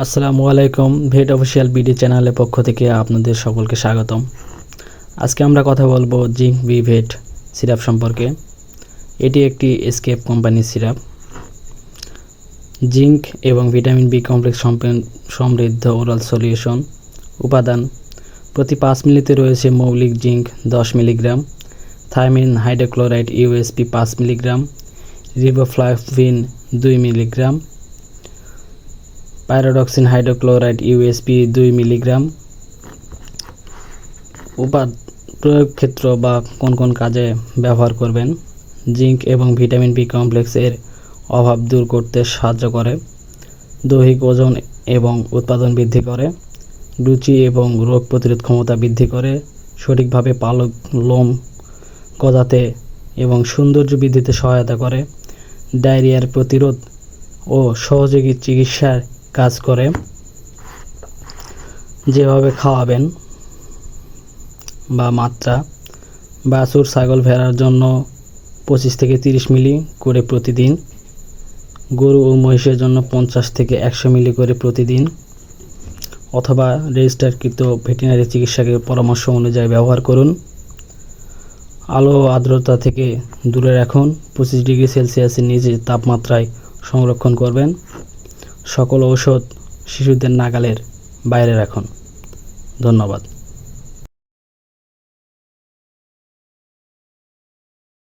আসসালামু আলাইকুম, ভেট official BD চ্যানেলের পক্ষ থেকে আপনাদের সকলকে স্বাগতম। আজকে আমরা কথা বলব জিঙ্ক বি ভেট সিরাপ সম্পর্কে। এটি একটি এসকেপ কোম্পানির সিরাপ। জিঙ্ক এবং ভিটামিন বি কমপ্লেক্স সমৃদ্ধ ওরাল সলিউশন উপাদান। প্রতি পাঁচ মিলিতে রয়েছে মৌলিক জিঙ্ক দশ মিলিগ্রাম, থাইমিন হাইড্রোক্লোরাইড ইউএসপি পাঁচ মিলিগ্রাম, রিবোফ্লাভিন দুই মিলিগ্রাম পাইরোডক্সিন হাইড্রোক্লোরাইড ইউএসপি দুই মিলিগ্রাম। উপাদ প্রয়োগ ক্ষেত্র বা কোন কোন কাজে ব্যবহার করবেন? জিঙ্ক এবং ভিটামিন বি কমপ্লেক্সের অভাব দূর করতে সাহায্য করে। দৈহিক ওজন এবং উৎপাদন বৃদ্ধি করে। রুচি এবং রোগ প্রতিরোধ ক্ষমতা বৃদ্ধি করে। সঠিকভাবে পালক, লোম গজাতে এবং সৌন্দর্য বৃদ্ধিতে সহায়তা করে। ডায়রিয়ার প্রতিরোধ ও সহযোগী চিকিৎসার কাজ করে, যেভাবে খাওয়াবেন বা মাত্রা বাছুর ছাগল ভেড়ার জন্য পঁচিশ থেকে তিরিশ মিলি করে প্রতিদিন, গরু ও মহিষের জন্য পঞ্চাশ থেকে একশো মিলি করে প্রতিদিন, অথবা রেজিস্টারকৃত ভেটেরিনারি চিকিৎসকের পরামর্শ অনুযায়ী ব্যবহার করুন। আলো ও আর্দ্রতা থেকে দূরে রাখুন। পঁচিশ ডিগ্রি সেলসিয়াসের নিচে তাপমাত্রায় সংরক্ষণ করবেন। সকল ঔষধ শিশুদের নাগালের বাইরে রাখুন। ধন্যবাদ।